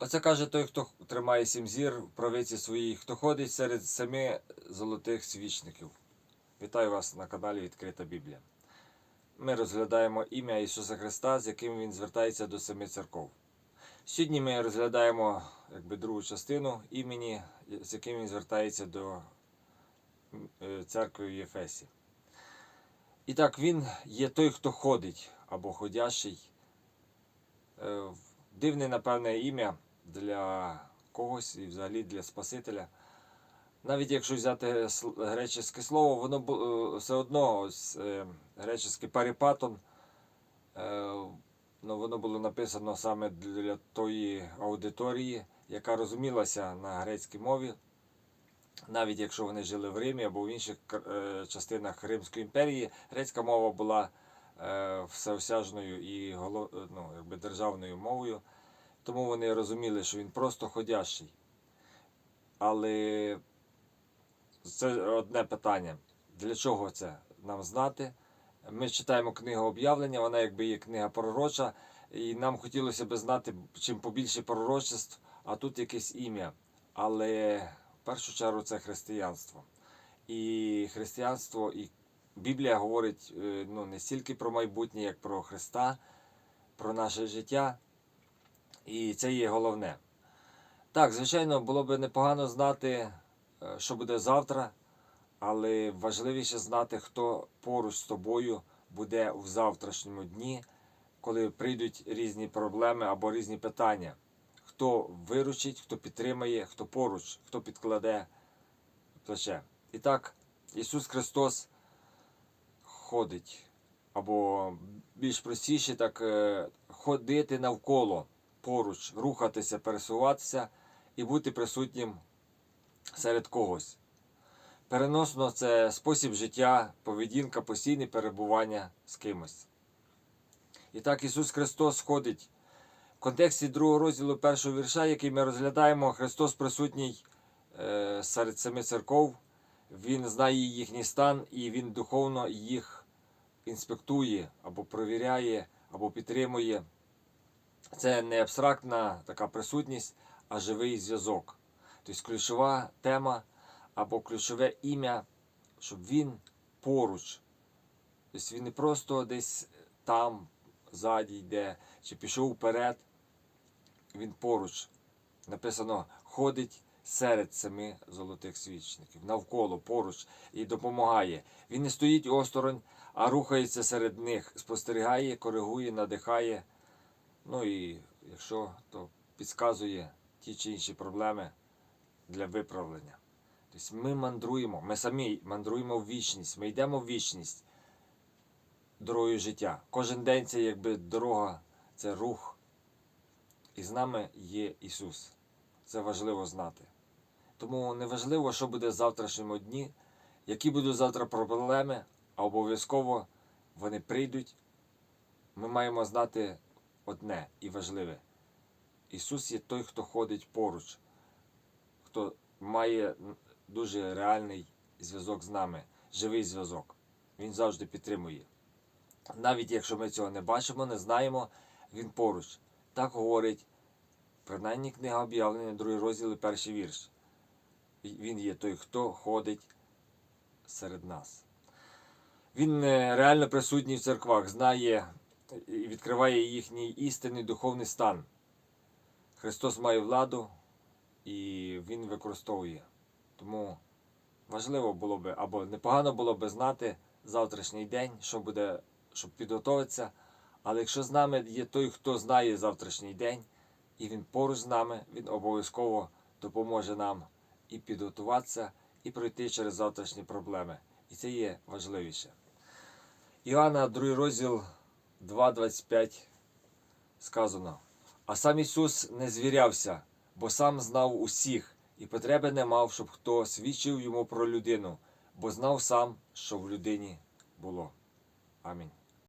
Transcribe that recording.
Оце каже той, хто тримає сім зір в правиці своїй, хто ходить серед семи золотих свічників. Вітаю вас на каналі Відкрита Біблія. Ми розглядаємо ім'я Ісуса Христа, з яким Він звертається до семи церков. Сьогодні ми розглядаємо якби, другу частину імені, з яким він звертається до е, церкви в Єфесі. І так, він є той, хто ходить або ходящий. Е, Дивне, напевне, ім'я для когось і взагалі для Спасителя. Навіть якщо взяти греческе слово, воно е, все одно ось, е, греческе паріпатон, е, ну, воно було написано саме для тої аудиторії, яка розумілася на грецькій мові, навіть якщо вони жили в Римі або в інших частинах Римської імперії, грецька мова була всеосяжною і ну, якби державною мовою, тому вони розуміли, що він просто ходящий. Але це одне питання. Для чого це нам знати? Ми читаємо книгу об'явлення, вона якби є книга пророча, і нам хотілося б знати чим побільше пророчеств, а тут якесь ім'я. Але в першу чергу це християнство. І християнство, і Біблія говорить е, ну, не стільки про майбутнє, як про Христа, про наше життя. І це є головне. Так, звичайно, було б непогано знати, е, що буде завтра, але важливіше знати, хто поруч з тобою буде в завтрашньому дні, коли прийдуть різні проблеми або різні питання. Хто виручить, хто підтримає, хто поруч, хто підкладе плече. І так, Ісус Христос ходить, або більш простіше, так е, ходити навколо, поруч, рухатися, пересуватися і бути присутнім серед когось. Переносно це спосіб життя, поведінка, постійне перебування з кимось. І так Ісус Христос ходить. В контексті другого розділу першого вірша, який ми розглядаємо, Христос присутній е, серед семи церков. Він знає їхній стан і Він духовно їх інспектує або провіряє, або підтримує. Це не абстрактна така присутність, а живий зв'язок. Тобто ключова тема або ключове ім'я, щоб він поруч. Тобто він не просто десь там, ззаді йде, чи пішов вперед. Він поруч. Написано, ходить серед семи золотих свічників, навколо, поруч і допомагає. Він не стоїть осторонь, а рухається серед них, спостерігає, коригує, надихає. Ну і якщо, то підказує ті чи інші проблеми для виправлення. Тобто ми мандруємо, ми самі мандруємо в вічність, ми йдемо в вічність дорогою життя. Кожен день це якби дорога, це рух. І з нами є Ісус. Це важливо знати. Тому не важливо, що буде в завтрашньому дні, які будуть завтра проблеми, а обов'язково вони прийдуть. Ми маємо знати одне і важливе. Ісус є той, хто ходить поруч, хто має дуже реальний зв'язок з нами, живий зв'язок. Він завжди підтримує. Навіть якщо ми цього не бачимо, не знаємо, він поруч. Так говорить принаймні книга об'явлення, другий розділ і перший вірш. Він є той, хто ходить серед нас. Він е, реально присутній в церквах, знає і відкриває їхній істинний духовний стан. Христос має владу і Він використовує. Тому важливо було би, або непогано було би знати завтрашній день, що буде, щоб підготуватися. Але якщо з нами є той, хто знає завтрашній день, і він поруч з нами, він обов'язково допоможе нам і підготуватися, і пройти через завтрашні проблеми. І це є важливіше. Іоанна, 2 розділ 2.25 сказано. А сам Ісус не звірявся, бо сам знав усіх, і потреби не мав, щоб хто свідчив йому про людину, бо знав сам, що в людині було. Амінь.